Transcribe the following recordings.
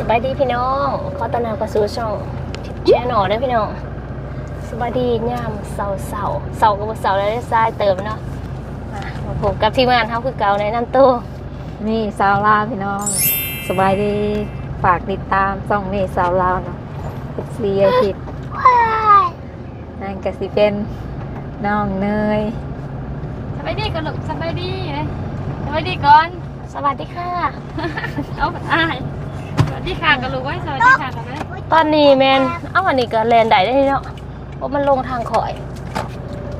สบายดีพี่น้องขอต้อนรับเข้าสู่ช่องแชร์หนอนะพี่น้องสบายดียามเสาเสาเสากับเสาแล้วได้ทรายเติมเนาะมามาพบกับทีมงานเขาคือเก่าในน้ำตู้นี่สาวลาวพี่น้อง สบายดีฝากติดตามช่องนี่สาวลาวเนาะเป็นซีไอทิดนั่นก็สิเป็นน้องเนยสบายดีกันลูกสบายดีเลยสบายดีก่อน สวัสดีค่ะ เอาอ่ายส วัสดีค่ะกันลูกไว้สวัสดีค่ะกันไหมตอนนี้แมนเอ้าวันนี้ก็แลนได้ได้เนาะเพราะมันลงทางข่อย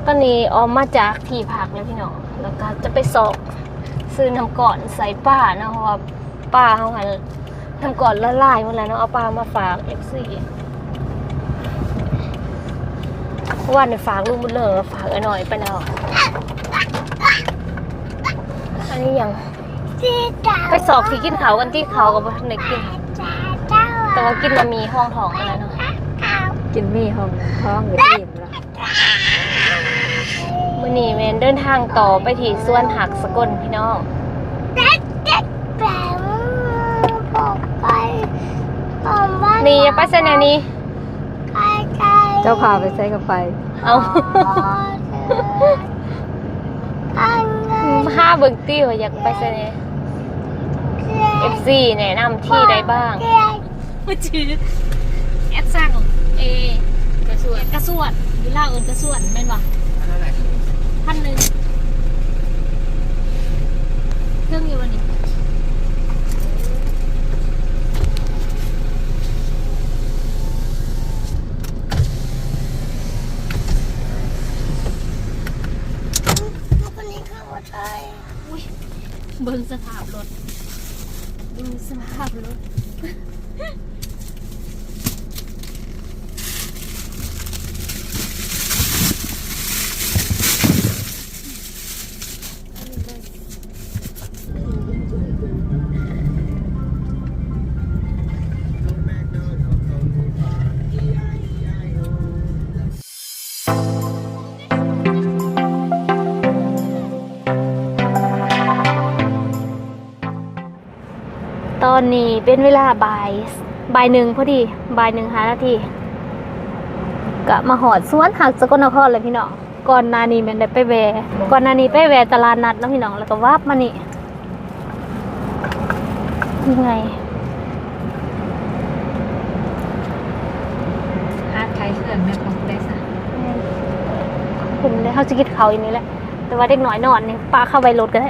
ตอนนี้ออกมาจากที่พักแล้วพี่น้องแล้วก็จะไปสอบซื้อน้ำก่อนใส่ป้าเนาะเพราะว่าป้าเขาหันน้ำก่อนละลายหมดแล้วเนาะเอาป้ามาฝากเอฟซีวันนี้ฝากลูกบุญเหลอฝากไอ้หน่อยไปแล้วอันนี้ยังไปสอบที่กินเขากันที่เขากับในกิน แต่ว่ากินมามีห้องทองกันแล้วเนาะกินมี่ห้องท้องอยู่ที่อิ่มแล้วมื่อนี้แมนเดินทางต่อไปที่สวนหักสกลพี่น้องนี่อย่าไปเส้นอันนี้ เจ้าพาไปใช้กับไฟเอา ห้าเบิกตี้ว่าอยากไปเส้นนี้ FC แนะนำที่ใดบ้างมือ ชื่อแอดสั่งเอกระสวนกระสวนเวลาเอินกระสวนแม่นวะพันหนึ่งเครื่องอยู่วันนี้เบิ่งสภาพรถเบิ่งสภาพรถ อนนี้เป็นเวลาบ่ายบ่ายหนึ่งพอดีบ่ายหนึ่งหานาทีก็มาหอดสวนหักสกลนครเลยพี่น้องก่อนหนานี้แมันได้ไปแวะก่อนหนานี้ไปแวะตลาดนัดเนาะพี่น้องแล้วก็วับมานี่ยังไงฮาร์ดไทยเชื่อนแม่ของได้สะเห็นเลยเขาจะกินเขาวอย่างนี้แหละแต่ว่าเด็กน้อยนอนนี่ปลาเข้าไปรถก็ได้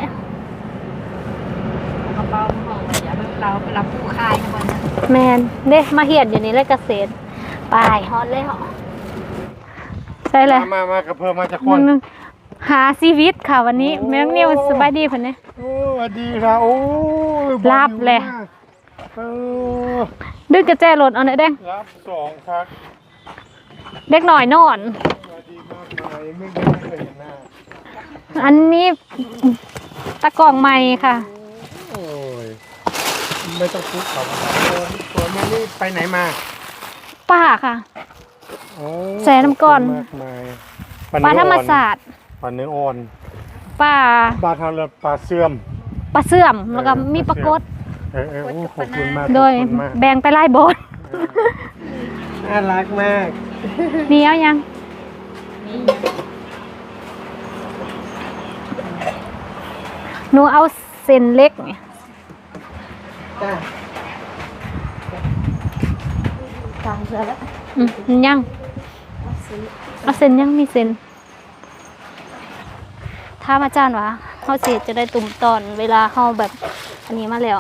กระเป๋าห้องอย่า เราไปรับผู้คายนะวันนั้นแมนเด้มาเหียดอยู่นี่เลยเกษตรไปฮอตเลยเหรอใช่เลย มามามากับเพิ่มมาจากคนนึงหาชีวิตค่ะวันนี้แม่น้องนิวสบายดีเพิ่นเนี่ย โอ้สวัสดีครับโอ้ยรับเลยบอลอยู่มากเออดึงกระแจรถเอาหน่อยเด้งรับสองครับเด็กหน่อยนอน สวัสดีมากมายไม่ไม่เคยเห็นหน้าอันนี้ตะกร้องใหม่ค่ะ โอ้ย ไม่ต้องคุกเขาครับตัวตัวแม่นี่ไปไหนมาป้าค่ะ โอ้แสน้ำก่อน ขบคุณมากมายปลาธรรมศาสตร์ปลาเนื้ออ่อนป้าปลาทางเรือปลาเสื่อม ปลาเสื่อมแล้วก็มีปลากดเออเออโอ้ขอบคุณมากโดยขอบคุณมากแบ่งไปไล่บนน่ารักมากเหนียวยังหนูเอาเส้นเล็กเนี่ย จ้าตามเสือแล้วอืมยังเอาเส้นยังมีเส้นถ้ามอาจารย์วะเขาเสียจะได้ตุ่มตอนเวลาเขาแบบอันนี้มาแล้ว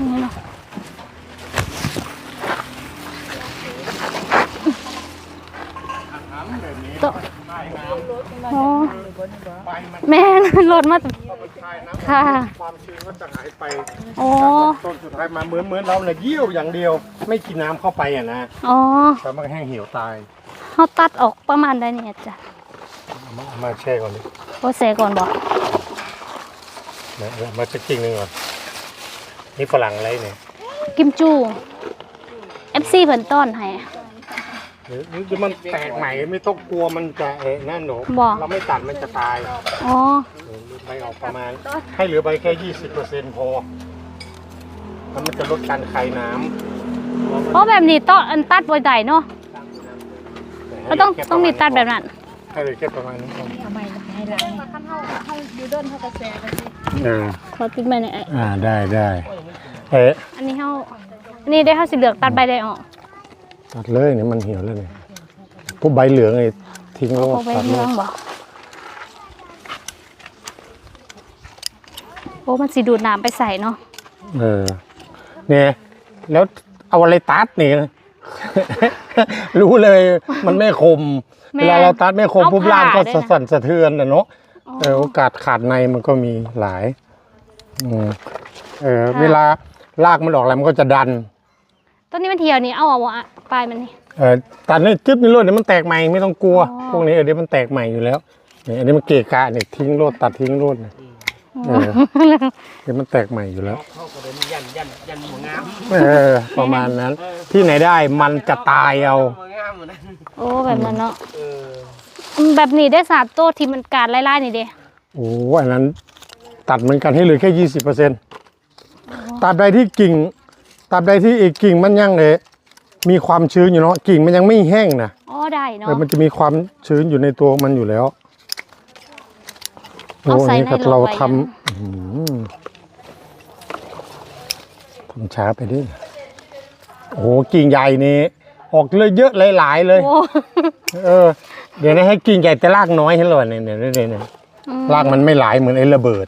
นี่เนาะโตะ อ๋อแม่นรถมาค่ะ ความชื้นก็จะหายไปโอ้ต้นสุดท้ายมาเหมือนเหมือนเราเนี่ยเยี่ยวอย่างเดียว ไม่กินน้ำเข้าไปอะนะอ๋อแต่มันก็แห้งเหี่ยวตายเขาตัดออกประมาณได้เนี่ยจ้ะเอามาเอามาแช่ก่อนดิโอเซก่อนบอกนะเอามาสักจริงหนึ่งก่อน นี่ฝรั่งอะไรเนี่ย กิมจู FC เพิ่นต้อนให้ รหรือหรือมันแตกใหม่ไม่ต้องกลัวมันจะเอะนั่นหนูบ่เราไม่ตัดมันจะตายอ๋อ เออใบออกประมาณ ให้เหลือใบแค่ยี่สิบเปอร์เซ็นต์พอแล้วมันจะลดการคายน้ำเพราะแบบนี้ต้องอันตัดบ่ได้เนาะก็ต้องต้องมีตัดแบบนั้น ให้เลยแค่ประมาณนี้พอเอาใหม่ให้ร้านเออขอติดไม้หน่อยไอ้อ่าได้ได้เอ๊ะอันนี้เฮาอันนี้ได้เฮาสิเลือกตัดใบได้ออก ตัดเลยเนี่ยมันเหี่ยวแล้วเนี่ยพวกใบเหลืองไอ้ทิ้งโลดเอาใบตัดเหเลลือยงบ่โอ้มันสิดูดน้ำไปใส่เนาะเออ เนี่ย แล้วเอาอะไรตัดเนี่ย รู้เลยมันไม่คมแม่เวลาเราตัดไม่คมเอาปุ๊บล่างก็ผ่าด้วยนะสั่นสะเทือนนะเนาะ อ๋อ เออโอกาสขาดในมันก็มีหลายอืมเออค่ะ เวลาลากมันออกอะไรมันก็จะดัน ต้นนี้มันเหี่ยวนี่เอาเอาอะปลายมันนี่ เออตัดนี่จึ๊บนี่รถเดี๋ยวมันแตกใหม่ไม่ต้องกลัว อ๋อ พวกนี้เออเดี๋ยวมันแตกใหม่อยู่แล้วเนี่ยอันนี้มันเกะกะเนี่ยทิ้งรถตัดทิ้งรถเนี่ยเออเดี๋ยวมันแตกใหม่อยู่แล้วเข้ากับเลยยันยันยันหัวงามเออประมาณนั้น ที่ไหนได้มันจะตายเอา หัวงามเหมือนนั้นโอ้แบบนั้นเนาะเอออืมแบบนี้ได้สามโต้ที่มันการไล่ๆนี่เด้โอ้อันนั้นตัดเหมือนกันให้เหลือแค่ยี่สิบเปอร์เซ็นต์ตราบใดที่กิ่ง ตราบใดที่อีกกิ่งมันยังเลยมีความชื้นอยู่เนาะกิ่งมันยังไม่แห้งนะอ๋อได้เนาะเออมันจะมีความชื้นอยู่ในตัวมันอยู่แล้วโอ้เอาใส่อันนี้ในก็โลเราไว้ทำอื้อหือทำช้าไปดิโอ้โหกิ่งใหญ่นี่ออกเลยเยอะหลายๆเลยโอ้เออ เดี๋ยวนะให้กิ่งใหญ่แต่รากน้อยให้เลยเนี่ยเนี่ยเนี่ยเนี่ยอืมรากมันไม่หลายเหมือนไอ้ระเบิด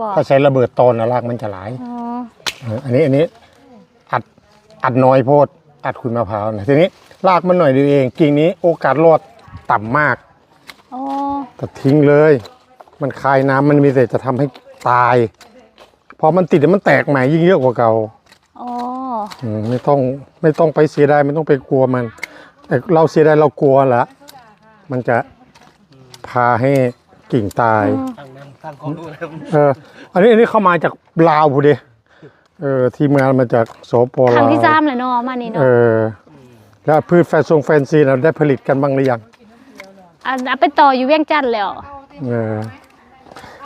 บอกถ้าใช้ระเบิดตอนนะรากมันจะหลายอ๋อเอออันนี้อันนี้อัด อัดน้อยโพด อัดขุยมะพร้าวนะทีนี้รากมันหน่อยเดียวเองกิ่งนี้โอกาสรอดต่ำมากอ๋อตัดทิ้งเลย มันคายน้ำมันมีแต่จะทำให้ตายพอมันติดเดี๋ยวมันแตกใหม่ยิ่งเยอะกว่าเก่า อ๋ออืมไม่ต้องไม่ต้องไปเสียดายไม่ต้องไปกลัวมันแต่เราเสียดายเรากลัวละมันจะพาให้กิ่งตาย ตั้งน้ำตั้งความรู้นะเอออันนี้อันนี้เข้ามาจากลาวพูดี เออทีมงานมาจากสปครั้ลางวที่สามเลยเนาะมานี่เอเนาะอแล้วพืชแฟชั่นแฟนซีเราได้ผลิตกันบ้างหรือยังอันเอาไปต่ออยู่เวียงจันทน์แล้วเออ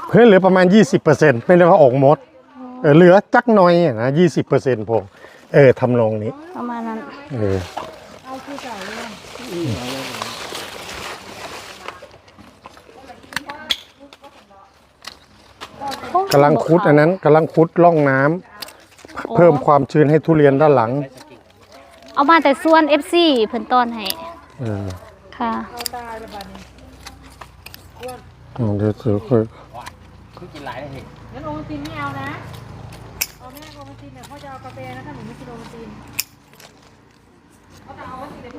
เพื่อนเหลือประมาณ 20%ไม่ได้ว่าออกหมดเออเหลือจักหน่อยอะนะ20%พอเออทำนองนี้ ประมาณนั้นเออกำลังคุดอันนั้นกำลังคุดร่องน้ำ เพิ่มความชื้นให้ทุเรียนด้านหลังเอามาแต่ส่วน FC เพิ่นต้อนให้เออค่ะเอาเดี๋ยวซื้อค่อยคือกินหลายเลยงั้นโอวัลตินไม่เอานะเอาแม่โอวัลตินเนี่ยพ่อจะเอากาแฟนะถ้าหนูไม่กินโอวัลติน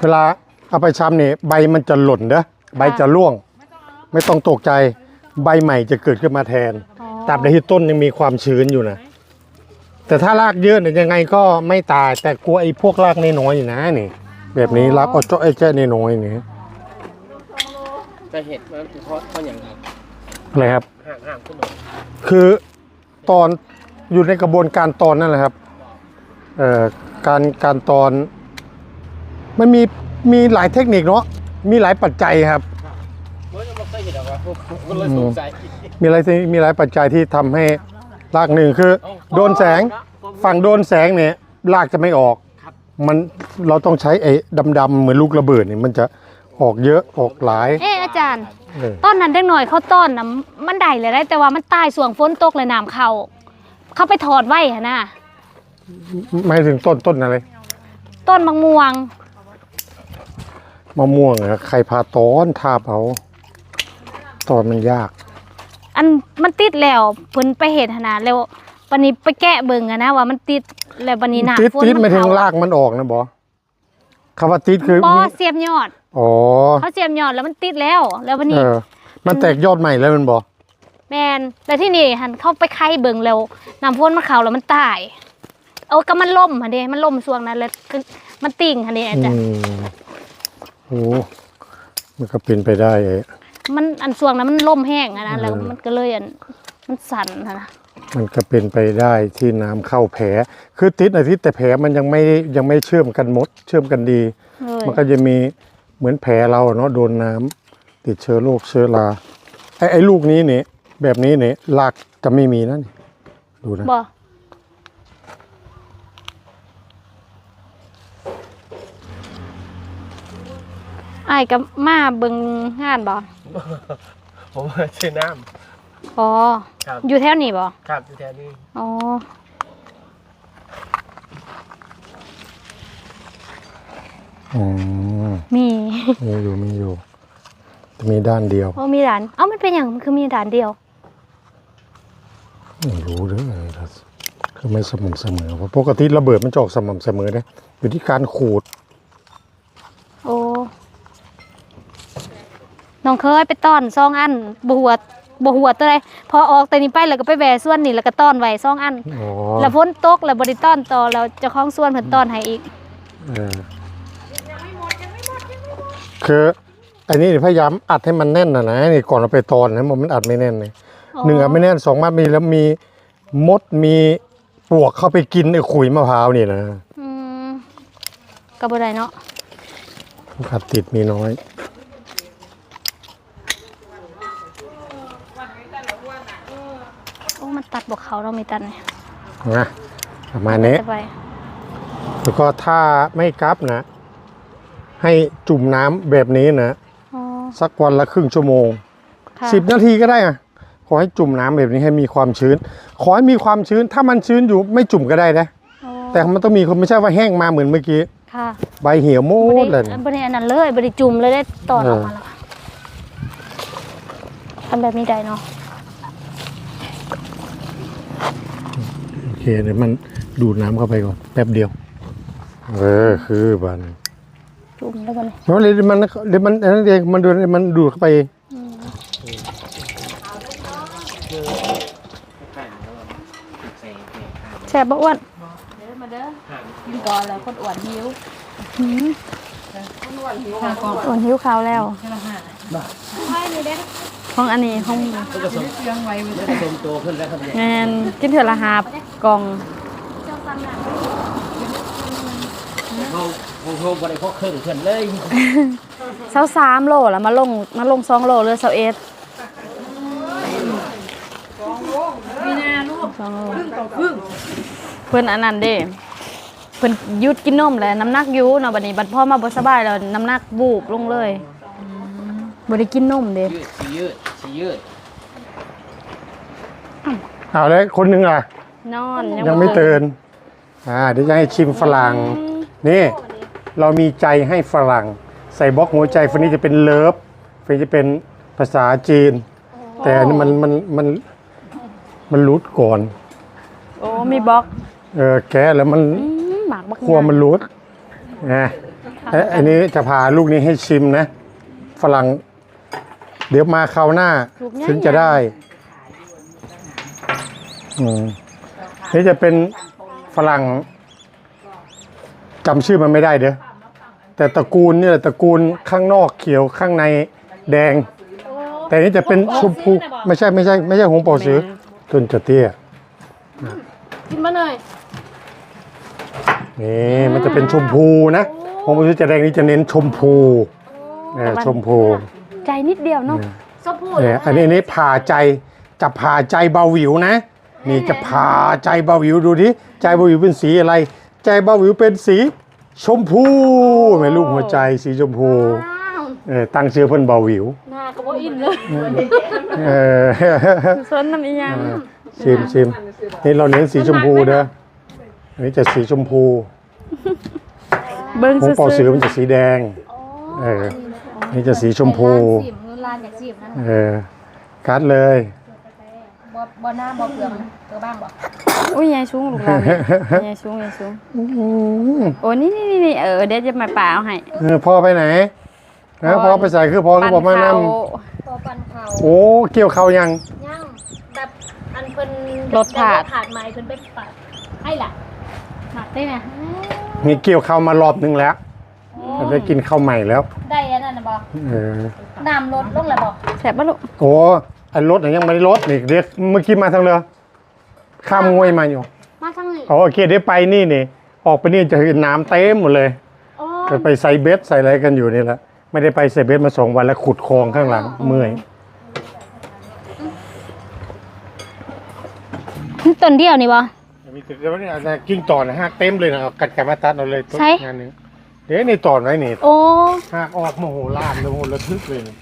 เวลาเอาไปชำเนี่ยใบมันจะหล่นเด้อใบจะร่วง ไม่ต้องตกใจใบใหม่จะเกิดขึ้นมาแทนอ๋อตราบใดที่ต้นยังมีความชื้นอยู่นะ แต่ถ้ารากเยอะเนี่ยยังไงก็ไม่ตาย แต่กลัวไอ้พวกรากน้อยๆอยู่นะนี่ แบบนี้รากก็เจาะไอ้แจ้น้อยๆนี่แต่เห็ดมันเพราะเพราะอย่างไรอะไรครับ ห่างห่างขึ้นหน่อยคือตอนอยู่ในกระบวนการตอนนั่นแหละครับ เอ่อการการตอน มันมีมีหลายเทคนิคเนาะมีหลายปัจจัยครับ เมื่อจะมาเคยเห็นหรอกว่าพวกก็เลยสงสัย มีหลายที่มีหลายปัจจัยที่ทำให้ รากหนึ่งคือ โดนแสงฝั่งโดนแสงเนี่ยรากจะไม่ออกมันเราต้องใช้ไอ้ดำๆเหมือนลูกระเบิดเนี่ยมันจะออกเยอะออกหลาย เอ๊ะอาจารย์เออต้นนั้นเด็กหน่อยเขาต้นน่ะมันได้เลยได้แต่ว่ามันตายส่วงฝนตกเลยน้ำเข้าเขาไปถอดไว้หั่นน่ะหมายถึงต้นต้นอะไร ต้นมะม่วงมะม่วงอะใครพาตอนทาบเอาตอนมันยาก อันมันติดแล้วเพิ่นไปเห็นหั่นน่ะแล้ววันนี้ไปแกะเบิ่งอะนะว่ามันติดแล้ววันนี้หน้าติดฝนติดมัไม่นถึงเข้ารากมันออกนะบอคำว่าติดคือบ่มีเสียบยอดอ๋อเขาเสียบยอดแล้วมันติดแล้ว แล้ววันเอนี้อมันแตกยอดใหม่แล้วมันบอแมนแล้วที่นี่หันเข้าไปไข่เบิ่งแล้วน้ำฝนมันเข้าแล้วมันตายเอาก็มันล่มหั่นเด้มันล่มช่วงนั้นแล้วคือมันติ่งหั่นเด้อาจารย์อืมโอ้มันก็เป็นไปได้เอ๊ะ มันอันช่วงนั้นมันล่มแห้งอะนะแล้วเออมันมันก็เลยอันมันสั่นอะนะมันก็เป็นไปได้ที่น้ำเข้าแผล คือติดอาทิตย์แต่แผลมันยังไม่ยังไม่เชื่อมกันหมด เชื่อมกันดีเลยมันก็จะมีเหมือนแผลเราอะเนาะโดนน้ำติดเชื้อโรคเชื้อราไอ้ไอ้ลูกนี้เนี่ยแบบนี้เนี่ยรากจะไม่มีนั่นดูนะบ่อ้ายกับมาเบิ่งงานบ่ ผมชื่อน้อ๋อครับ อยู่แถวนี้บ่ำครับอยู่แถวนี้ อ๋อ อืมมีมีอยู่มีอยู่จะมีด้านเดียวโอ้มีด่าน เอ้ามันเป็นอย่างมันคือมีด่านเดียว ไม่รู้เด้ออะไรครับคือไม่สม่ำเสมอเพราะปกติระเบิดมันจะออกสม่ำเสมอนะอยู่ที่การขูด โอ้ น้องเคยไปต้อนซองอันบหัวบหัวตัวใดพอออกแต่นี้ไปแล้วก็ไปแหวส่วนนี่แล้วก็ต้อนไว้ซองอันอ๋อแล้วพ้นตกแล้วบริต้อนต่อแล้วเจ้าของส่วนเพิ่นต้อนให้อีก เออคืออันนี้พยายามอัดให้มันแน่นนะนะนี่ก่อนเราไปตอนนะมันอัดไม่แน่นเลยหนึ่งอัดไม่แน่นสองมัดมีแล้วมีมดมีปลวกเข้าไปกินไอ้ขุยมะพร้าวนี่นะอืมก็บ่ได้เนาะ ขัดติดมีน้อย โอ้ มันตัดบ่เขาเรามีตัดนี่นะประมาณนี้จะไปแล้วก็ถ้าไม่กลับนะ ให้จุ่มน้ำแบบนี้นะ อ๋อสักวันละครึ่งชั่วโมง ค่ะสิบนาทีก็ได้อะขอให้จุ่มน้ำแบบนี้ให้มีความชื้น ขอให้มีความชื้น ถ้ามันชื้นอยู่ไม่จุ่มก็ได้นะ อ๋อแต่มันต้องมีคนไม่ใช่ว่าแห้งมาเหมือนเมื่อกี้ ค่ะใบเหี่ยวโมบ่ดเลยได้บ่ได้อันนั้นเลยบ่ได้จุ่มเลยได้ตอนออกมาแล้วทำแบบนี้ได้เนาะ โอ เคเดี๋ยวมันดูดน้ำเข้าไปก่อน แป๊บเดียว เออคือบันจุ่มแล้วบ่นี่เพราะเดี๋ยวมันเดี๋ยวมันอันนั้นเองมันดูดมันดูดเข้าไปเองแซ่บบ่อ้วนกินก่อนแล้วคนอ้วนหิวหืมอ้วนหิวข้าวแล้ว ของอันนี้ของเป็นตัวขึ้นแล้วครับเนี่ยแมนกินเถื่อละหาบกล่องเขาเขาโทรบริโภคเครื่องขึ้นเลยเซาสามโลแล้วมาลงมาลงสองโลเหลือเซาเอ็ดมีนาลูกสองโลเพิ่นอันนั้นเด้เพิ่นหยุดกินนมแล้วน้ำหนักอยู่เนาะบัดนี้บัดพ่อมาบ่สบายแล้วน้ำหนักบูบลงเลย บ่ได้กินนมเด้ยืดสียืดสียืดเอาแล้วคนหนึ่งอะ นอนยังไม่ตื่นอ่าเดี๋ยวจะให้ชิมฝรั่งนี่เรามีใจให้ฝรั่ง ใส่บล็อกหัวใจฟันนี้จะเป็นเลิฟฟันนี้จะเป็นภาษาจีน แต่อันนี้มันมันมันมันรูดก่อน โอ้มีบล็อกเออแกะแล้วมันอืมหมากบักครัวมันรูดนะเอ้ยอันนี้จะพาลูกนี้ให้ชิมนะ ฝรั่ง เดี๋ยวมาคราวหน้าถึงจะได้อืมนี่จะเป็นฝรั่งจำชื่อมันไม่ได้เด้อแต่ตระกูลเนี่ยตระกูลข้างนอกเขียวข้างในแดงแต่นี่จะเป็นชมพูไม่ใช่ไม่ใช่ไม่ใช่หงเป่าซื้อต้นจะเตี้ย กินมาหน่อย นี่มันจะเป็นชมพูนะหงเป่าซื้อจะแดงนี่จะเน้นชมพูเออชมพู ใจนิดเดียวเนาะชมพูเอออันนี้อันนี้ผ่าใจจะผ่าใจเบาหวิวนะ นี่จะผ่าใจเบาหวิวดูดิใจเบาหวิวเป็นสีอะไร ใจเบาหวิวเป็นสีชมพูแม่ลูกหัวใจสีชมพูอ้าวเออตั้งชื่อเพิ่นเบาหวิวหน้าก็บ่อินเลยเออสนน้ำอีหยังชิมชิมนี่เราเน้นสีชมพูเด้ออันนี้จะสีชมพูเบิ่งหงเป่าสืซื่ออมันจะสีแดงเออ นี่จะสีชมพูสิบเงินล้านอยากสิบนะเออกัดเลย บ่บ่หน้าบ่เปลืองเปลือบ้างบ่ๆอุ้ยยายชุงลูกหลานยายชุงยายชุงโอ้นี่นี่นี่นี่เออเดี๋ยวจะมาป่าเอาให้ เออพ่อไปไหนนะพ่อไปใส่คือพ่อคือบอกมานั่พอปันเขาโอ้เกี่ยวเขายัง ย่างแบบอันเพิ่นรถถาด ถาดใหม่เพิ่นไปปัดให้ล่ะหนักได้ไหมมีเกี่ยวเขามารอบนึงแล้ว เราได้กินข้าวใหม่แล้ว ได้อันนั้นน่ะบ่เออ น้ำลดลงแล้วบ่แสบปะลูกโอ้ไอ้รถน่ะยังไม่ได้รถนี่เดี๋ยวเมื่อกี้มาทางเรือ ข้ามงวยมาอยู่มาทางนี้อ๋อโอเคเดี๋ยวไปนี่นี่ ออกไปนี่จะเห็นน้ำเต็มหมดเลย อ๋อจะไปใส่เบสใส่อะไรกันอยู่นี่แหละ ไม่ได้ไปเซเบสมาสองวันแล้วขุดคลองข้างหลังเมื่อย ต้นเดียวนี่บ่มีตึกแล้วเนี่ยนะกิ้งต่อนะฮะเต็มเลยนะเอากัดกันมาตัดเอาเลยใช่ งานหนึง เดี๋ยวนี่ตอนไว้นี่โอ้ หากออกโมโหลานโมโหระทึกเลยนี่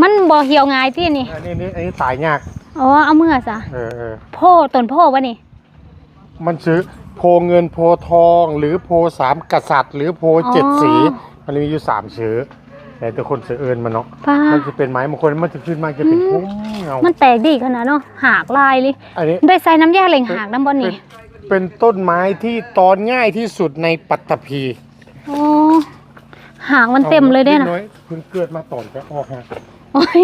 มันบ่เหี่ยวง่ายที่นี่ อันนี้นี่อันนี้ตายยาก อ๋อ เอามือซะเออเออโพต้นโพวะนี่ มันซื้อโพเงินโพทองหรือโพสามกษัตริย์ หรือโพเจ็ดสีมันมีอยู่สามชื่อแต่แต่คนเสือเอิญมันเนาะ ป้า มันจะเป็นไม้มงคลมันจะขึ้นมาจะเป็นพุ่มเงามันแตกดีขนาดเนาะ หากลายเลยอันนี้ ได้ใส่น้ำยาเล็งหากน้ำบ่เป็นี่ นเป็นต้นไม้ที่ตอนง่ายที่สุดในปัตตภี โอ้หางมันเต็มเลยเด้นะ น้อยเพิ่งเกิดมาตอนจะออกฮะ โอ้ย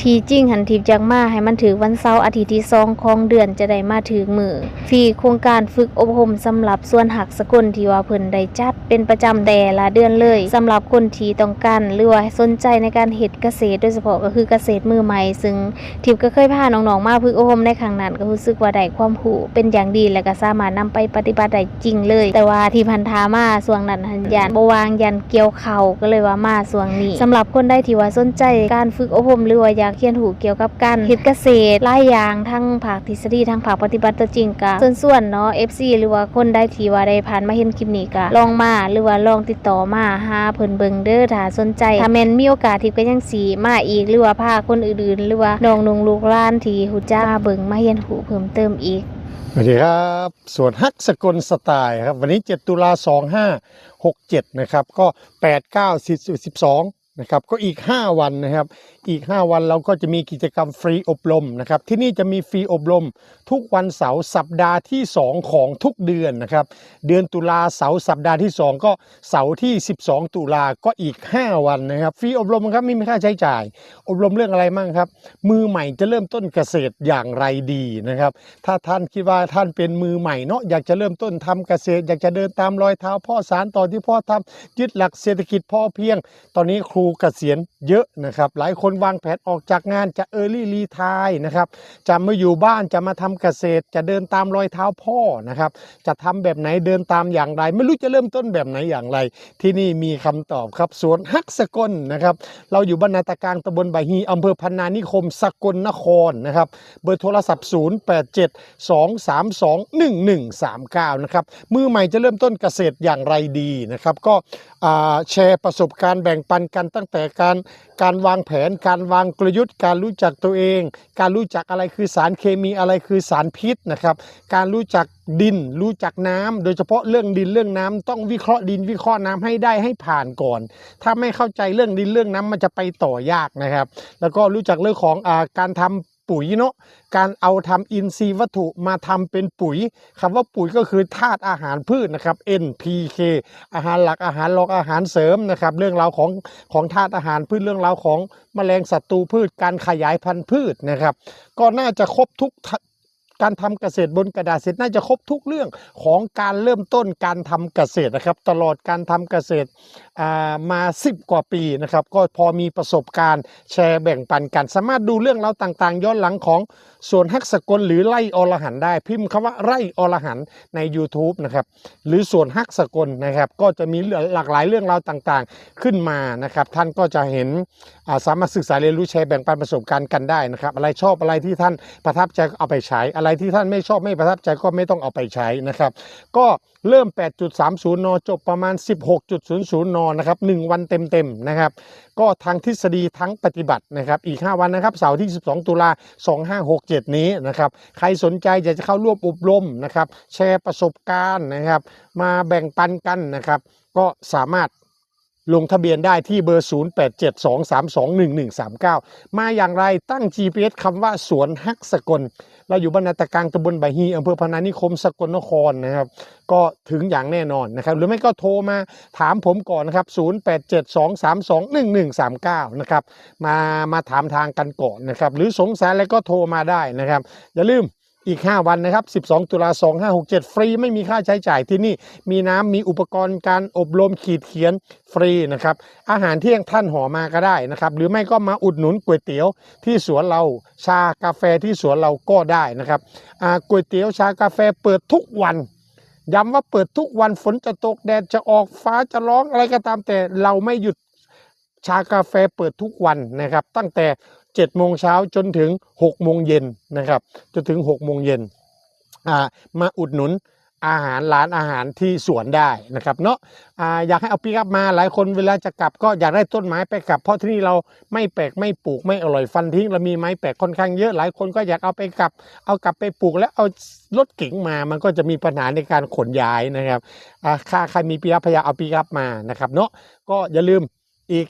ทีจริงหันทีจังมาให้มันถือวันเสาร์อาทิตย์ที่สองของเดือนจะได้มาถึงมือฟรีโครงการฝึกอบรมสำหรับส่วนหักสกุลที่ว่าเพิ่นได้จัดเป็นประจำแต่ละเดือนเลยสำหรับคนที่ต้องการหรือว่าสนใจในการเฮ็ดเกษตร โดยเฉพาะก็คือเกษตรมือใหม่ ซึ่งทิพย์ก็เคยพาน้องๆมาฝึกอบรมในครั้งนั้นก็รู้สึกว่าได้ความรู้เป็นอย่างดีและก็สามารถนำไปปฏิบัติได้จริงเลย แต่ว่าที่พันธามาส่วงนั้นหันยานบ่วางยันเกี่ยวเข่าก็เลยว่ามาส่วงนี้สำหรับคนใดที่ว่าสนใจการฝึกอบรมหรือว่าอยากเรียนรู้เกี่ยวกับการเฮ็ดเกษตรหลายอย่างทั้งภาคทฤษฎีทั้งภาคปฏิบัติตัวจริงก็ส่วนๆเนาะ FC หรือว่าคนใดที่ว่าได้ผ่านมาเห็นคลิปนี้ก็ลองมาหรือว่าลองติดต่อมาหาเพิ่นเบิ่งเด้อถ้าสนใจถ้าแม่นมีโอกาสทิพย์ก็ยังสิมาอีกหรือว่าพาคนอื่นๆ หรือว่าน้องนุงลูกหลานที่ฮู้จักมาเบิ่งมาเรียนรู้เพิ่มเติมอีกสวัสดีครับสวนฮักสกลสไตล์ครับ วันนี้ 7 ตุลา2567 นะครับ ก็ 8 9 10 12 นะครับ ก็อีก 5 วันนะครับอีก 5 วันเราก็จะมีกิจกรรมฟรีอบรมนะครับ ที่นี่จะมีฟรีอบรม ทุกวันเสาร์สัปดาห์ที่ 2 ของทุกเดือนนะครับ เดือนตุลาเสาร์สัปดาห์ที่ 2 ก็เสาร์ที่ 12 ตุลาก็อีก 5 วันนะครับฟรีอบรมครับไม่มีค่าใช้จ่าย อบรมเรื่องอะไรบ้างครับ มือใหม่จะเริ่มต้นเกษตรอย่างไรดีนะครับ ถ้าท่านคิดว่าท่านเป็นมือใหม่เนาะอยากจะเริ่มต้นทำเกษตร อยากจะเดินตามรอยเท้าพ่อสารต่อที่พ่อทำยึดหลักเศรษฐกิจพ่อเพียง ตอนนี้ครูเกษียณเยอะนะครับ หลายคนวางแผนออกจากงานจะเออร์ลี่รีทายนะครับ จะมาอยู่บ้านจะมาทำเกษตร จะเดินตามรอยเท้าพ่อนะครับ จะทำแบบไหนเดินตามอย่างไร ไม่รู้จะเริ่มต้นแบบไหนอย่างไร ที่นี่มีคำตอบครับสวนฮักสกลนะครับ เราอยู่บ้านนาตะกลางตำบลบาฮีอำเภอพันนานิคมสกลนครนะครับ เบอร์โทรศัพท์ 087 232 1139 นะครับ มือใหม่จะเริ่มต้นเกษตรอย่างไรดีนะครับ ก็แชร์ประสบการณ์แบ่งปันกันตั้งแต่การการวางแผนการวางกลยุทธ์ การรู้จักตัวเอง การรู้จักอะไรคือสารเคมีอะไรคือสารพิษนะครับ การรู้จักดินรู้จักน้ำโดยเฉพาะเรื่องดินเรื่องน้ำต้องวิเคราะห์ดินวิเคราะห์น้ำให้ได้ให้ผ่านก่อน ถ้าไม่เข้าใจเรื่องดินเรื่องน้ำมันจะไปต่อยากนะครับ แล้วก็รู้จักเรื่องของอการทำ ปุ๋ยเนาะการเอาทำอินทรีย์วัตถุมาทำเป็นปุ๋ยคำว่าปุ๋ยก็คือธาตุอาหารพืชนะครับ NPK อาหารหลักอาหารรองอาหารเสริมนะครับเรื่องราวของของธาตุอาหารพืชเรื่องราวของแมลงศัตรูพืช การขยายพันธุ์พืชนะครับ ก็น่าจะครบทุกการทำเกษตรบนกระดาษเสร็จน่าจะครบทุกเรื่องของการเริ่มต้นการทำเกษตรนะครับ ตลอดการทำเกษตรมา 10 กว่าปีนะครับ ก็พอมีประสบการณ์แชร์แบ่งปันกัน สามารถดูเรื่องราวต่างๆ ย้อนหลังของส่วนฮักสกลหรือไร่อรหันได้ พิมพ์คำว่าไร่อรหันใน YouTube นะครับหรือส่วนฮักสกลนะครับ ก็จะมีหลากหลายเรื่องราวต่างๆ ขึ้นมานะครับ ท่านก็จะเห็นาสามารถศึกษาเรียนรู้แชร์แบ่งปันประสบการณ์กันได้นะครับอะไรชอบอะไรที่ท่านประทับใจเอาไปใช้ อะไรที่ท่านไม่ชอบไม่ประทับใจก็ไม่ต้องเอาไปใช้นะครับ ก็ เริ่ม 8.30 น จบประมาณ 16.00 น นะครับ 1 วันเต็มๆ นะครับ ก็ทางทฤษฎีทั้งปฏิบัตินะครับ อีก 5 วันนะครับ เสาร์ที่ 12 ตุลา 2567 นี้นะครับ ใครสนใจอยากจะเข้าร่วมอบรมนะครับ แชร์ประสบการณ์นะครับ มาแบ่งปันกันนะครับ ก็สามารถลงทะเบียนได้ที่เบอร์ 0872321139 มาอย่างไรตั้ง GPS คำว่าสวนฮักสกล เราอยู่บ้านนาตะกลางตำบลบาฮีอำเภอพนานิคมสกลนครนะครับ ก็ถึงอย่างแน่นอนนะครับ หรือไม่ก็โทรมาถามผมก่อนนะครับ 0872321139 นะครับ มามาถามทางกันก่อนนะครับ หรือสงสัยอะไรก็โทรมาได้นะครับ อย่าลืม อีก 5 วันนะครับ 12 ตุลา2567 ฟรีไม่มีค่าใช้จ่ายที่นี่ มีน้ำมีอุปกรณ์การอบรมขีดเขียนฟรีนะครับ อาหารเที่ยงท่านห่อมาก็ได้นะครับ หรือไม่ก็มาอุดหนุนก๋วยเตี๋ยวที่สวนเรา ชากาแฟที่สวนเราก็ได้นะครับก๋วยเตี๋ยวชากาแฟเปิดทุกวันย้ำว่าเปิดทุกวันฝนจะตกแดดจะออกฟ้าจะร้องอะไรก็ตามแต่เราไม่หยุดชากาแฟเปิดทุกวันนะครับ ตั้งแต่ 7โมงเช้าจนถึง6โมงเย็นนะครับ จนถึง6โมงเย็นมาอุดหนุนอาหารร้านอาหารที่สวนได้นะครับเนาะออยากให้เอาปีกอัพมาหลายคนเวลาจะกลับก็อยากได้ต้นไม้ไปกลับ เพราะที่นี่เราไม่แปลกไม่ปลูกไม่อร่อยฟันทิ้งเรามีไม้แปลกค่อนข้างเยอะหลายคนก็อยากเอาไปกลับ เอากลับไปปลูกแล้วเอารถเก๋งมามันก็จะมีปัญหาในการขนย้ายนะครับอ่าค่าใครมีปีกอัพพยาเอาปีกอัพมานะครับเนาะก็อย่าลืมอีก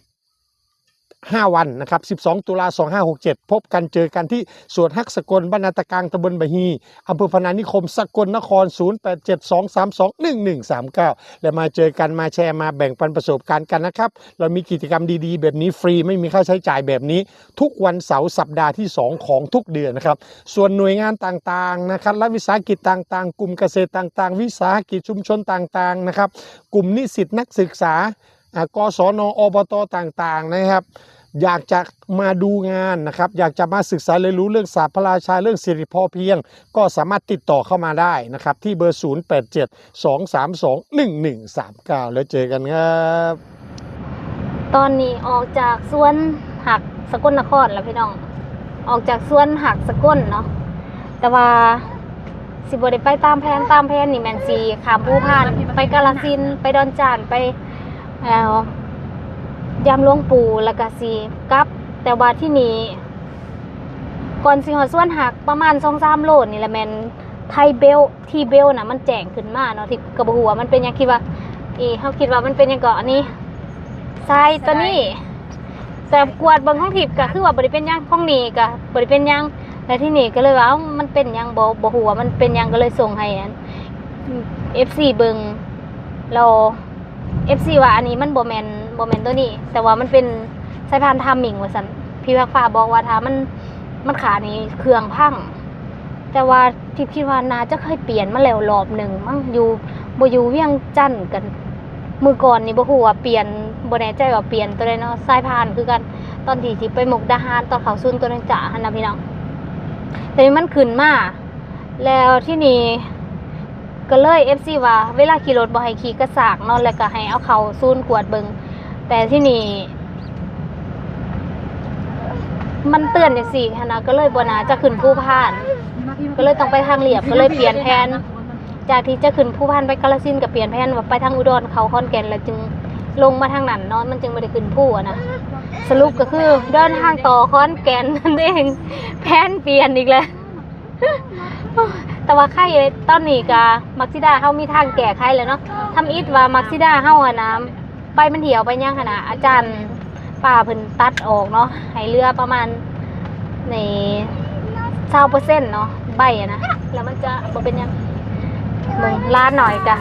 5 วันนะครับ 12 ตุลา 2567 พบกันเจอกันที่สวนฮักสกลบรรณาตะกลางตำบลบะฮีอำเภอพนานิคม สกลนคร 0872321139 และมาเจอกันมาแชร์มาแบ่งปันประสบการณ์กันนะครับ เรามีกิจกรรมดีๆ แบบนี้ฟรีไม่มีค่าใช้จ่ายแบบนี้ ทุกวันเสาร์สัปดาห์ที่ 2 ของทุกเดือนนะครับ ส่วนหน่วยงานต่างๆนะครับและวิสาหกิจต่างๆ กลุ่มเกษตรต่างๆ วิสาหกิจชุมชนต่างๆนะครับ กลุ่มนิสิตนักศึกษา กศนอบตต่างๆนะครับ อยากจะมาดูงานนะครับ อยากจะมาศึกษาเรียนรู้เรื่องศาสตร์พระราชาเรื่องสิริพอเพียง ก็สามารถติดต่อเข้ามาได้นะครับ ที่เบอร์ 0 8 7 2 3 2 1 1 3 9 แล้วเจอกันครับ ตอนนี้ออกจากสวนหักสกลนครแล้วพี่น้อง ออกจากสวนหักสกลเนาะแต่ว่าสิบได้ไปตามแผนตามแผนนี่แมนซีขามภูพาน ไปกาลสินไปดอนจานไป เอ่อยามหลวงปู่แล้วก็สีกับ แต่ว่าที่นี่ก่อนสิหอดสวนหักประมาณสองสามโลนี่แหละแมนไทยเบลที่เบลนะมันแจ้งขึ้นมาเนาะที่กระบหัวมันเป็นยังคิดว่าเอเขาคิดว่ามันเป็นยังเกาะอันนี้ใช่ตัวนี้ แต่กวดบางห้องทิพย์ก็คือว่าบริเป็นยังห้องนี้ก็บริเป็นยังแล้วที่นี่ก็เลยว่ามันเป็นยังบ่บ่ฮู้ว่ามันเป็นยังก็เลยส่งให้อัน FC เบิงเรา FC ว่าอันนี้มันโบแม่นบ่แมนตัวนี้ แต่ว่ามันเป็นสายพานทามิงว่าซั่นพี่พักฟ้าบอกว่าถ้ามันมันขานี่เครื่องพังแต่ว่าทิพย์คิดว่านาจะเคยเปลี่ยนมาแล้วรอบหนึ่งมั้งอยู่บอยู่เวียงจันทน์กัน มือก่อนนี่บ่ฮู้ว่าเปลี่ยนบ่แน่ใจว่าเปลี่ยนตัวใดเนาะสายพานคือกันตอนที่ที่ไปมุกดาหารตอนเขาซุนตัวนั้นจ๋าหันนะพี่น้องแต่นี่มันขึ้นมาแล้วที่นี่ ก็เลย FC ว่าเวลาขี่รถบ่ให้ขี่กระสากนาะแล้วก็ให้เอาเขาซุนกวดเบิงแต่ที่นี่มันเตือนจังซี่หั่นนะก็เลยบ่นาจะขึ้นผู้พานก็เลยต้องไปทางเรียบก็เลยเปลี่ยนแผนจากที่จะขึ้นผู้พันไปกาลสินกับเปลี่ยนแผนว่าไปทางอุดรเขาคอนแก่นแล้วจึงลงมาทางนั้นเนาะมันจึงไม่ได้ขึ้นผู้นะสรุปก็คือเดินทางต่อคอนแก่นนั่นเองแผนเปลี่ยนอีกแล้ว แต่ว่าไข่ตอนนี้กะมักซิดาเฮามีทางแก้ไขแล้วเนาะทำอิฐว่ามักซิดาเฮาอะนะไปมันเหี่ยวไปย่างขนาดอาจารย์ป้าเพิ่นตัดออกเนาะให้เหลือประมาณใน20%เนาะใบอะนะแล้วมันจะบ่เป็นหยังมึงร้านหน่อยกะ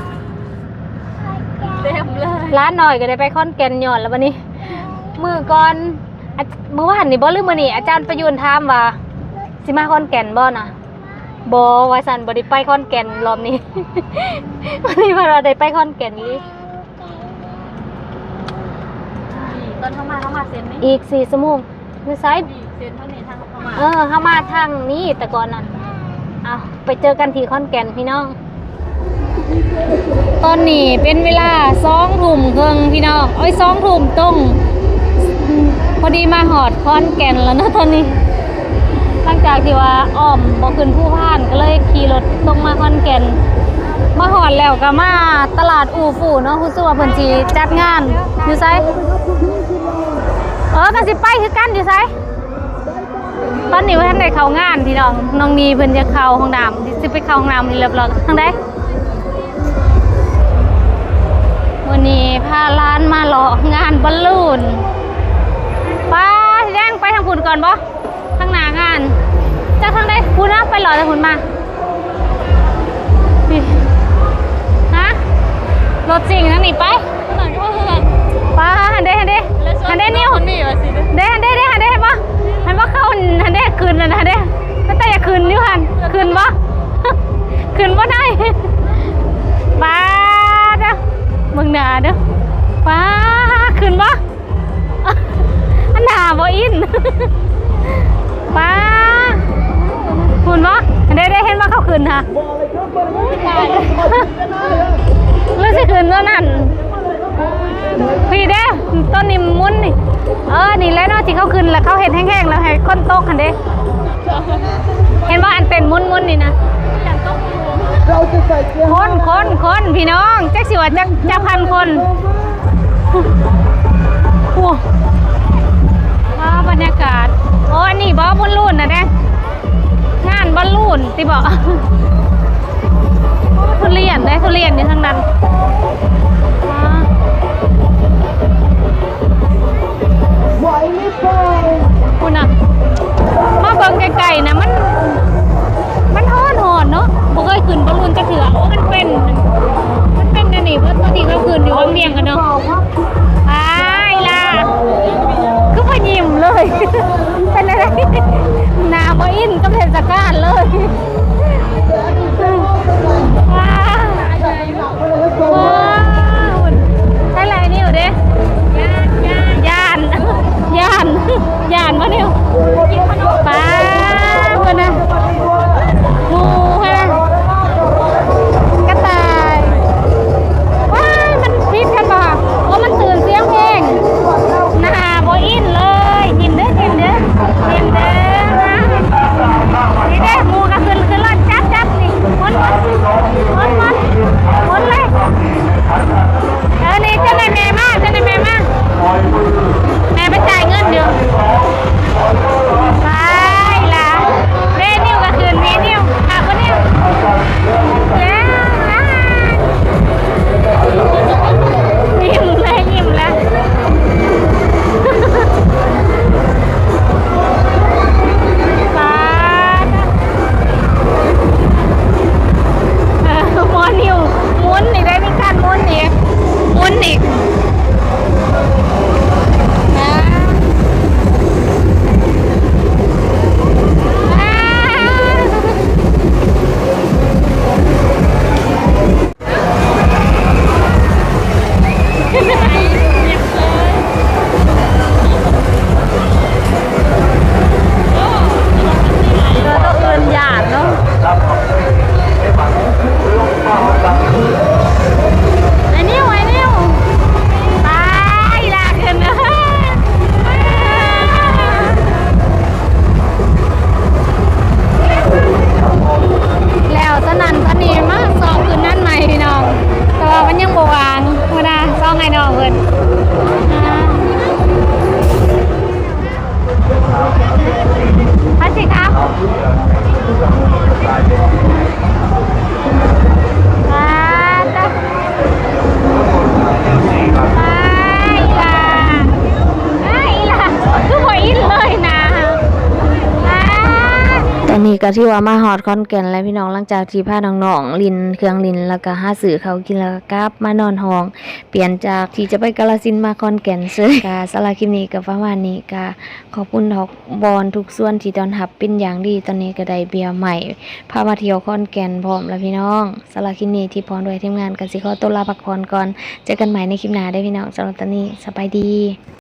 เต็มเลยร้านหน่อยก็ได้ไปคอนแกนย้อนแล้ววันนี้ มือก่อนอะเมื่อวานนี่บ่ลืมมื้อนี้อาจารย์ประยุนถามว่าสิมาคอนแก่นบ่น่ะ บ่ว่าซั่นบ่ได้ไปคอนแก่นรอบนี้ วันนี้ว่าเราได้ไปคอนแก่นอีหลีตอนเข้ามาเข้ามาเซ็นไหมอีก4ชั่วโมงคือไสเซ็นเท่านี้ทางเข้ามาเออเฮามาทางนี้แต่ก่อนน่ะเอาไปเจอกันที่คอนแก่นพี่น้อง ตอนนี้เป็นเวลาสองทุ่มครึ่งพี่น้องเอ้ยสองทุ่มตรงอืมพอดีมาหอดคอนแก่นแล้วเนอะตอนนี้ หลังจากที่ว่าอ้อมบอขึ้นผู้พานก็เลยขี่รถตรงมาคอนแก่นมาหอดแล้วก็มาตลาดอู่ฟู่เนาะคุณสัวาเพิ่นสิจัดงานอยู่ไสเออก็สิไปคือกันอยู่ไสตอนนี้ว่าท่านได้เข้างานพี่น้องน้องนีเพิ่นจะเข้าห้องน้ำสิไปเข้าห้องน้ำนี่เรียบร้อยทางใดวันนี้พาร้านมาหลอกงานบอลลูนป้าที่งไปทางพุ่นก่อนบ่ จะทางใดพุ่นนะไปหลอทางพุ่นมานี่ฮะรถจริงทางนี้ไปป้าหันเด้หันเด้หันเด้นิ้วนี่ว่าสิเด้หันเด้เด้หันเด้เห็นปะหันปะเข้าหันเด้คืนนะหันเด้แต่แต่อย่าคืนนิ้วหันคืนปะคืนปะได้ป้าเด้อมึงหนาเด้อป้าขึ้นปะอันหนาบ่อินป้า คุณปะได้ได้เห็นว่าเขาขึ้นฮะรู้สิขึ้นตัวนั้นพี่เด้ต้นนี้มุนนี่เออนี่แล้วนาะที่เขาขึ้นแล้วเขาเห็นแห้งๆแล้วให้คนโต๊ะกันเด้เห็นว่าอันเป็นมุนๆนี่นะคนคนคนพี่น้องจักสิว่าจักจักพันคนโอ้ว้าบรรยากาศโอ้อันนี้บอบอลลูนนะเด้ บอลลูนติบอกทุเรียนได้ทุเรียนอยู่ทั้งนั้นว้าคุณอะมาเบิ่งไกลๆนะมัน มันทอดหอนเนาะบ่เคยขึ้นบอลลูนจะเถื่อโอ้มันเป็น มันเป็นอันนี้เพื่อที่เขาขึ้นอยู่วังเวียงกันเนาะไปล่ะคือพยิ้มเลย เป็นอะไรนาบอินกับเทศกาล ก็ที่ว่ามาฮอดคอนแก่นแล้วพี่น้องหลังจากที่พาน้องๆลินเครื่องลินแล้วก็หาสื่อเขาวกินแล้วก็กลับมานอนห้อง เปลี่ยนจากที่จะไปกาลสินธุ์มาคอนแก่นเซยก็สำหรับคลิปนี้ก็ประมาณนี้ก็ขอบคุณทอกบอลทุกส่วนที่ตอนรับเป็นอย่างดีตอนนี้ก็ได้เบียร์ใหม่พามาเที่ยวคอนแก่นพร้อมแล้วพี่น้องสำหรับคลิปนี้ที่พรด้วยทีมงานก็สิขอตัวลาพักผ่อนก่อนเจอกันใหม่ในคลิปหน้าได้อพี่น้องสำหรับตอนนี้สบายดี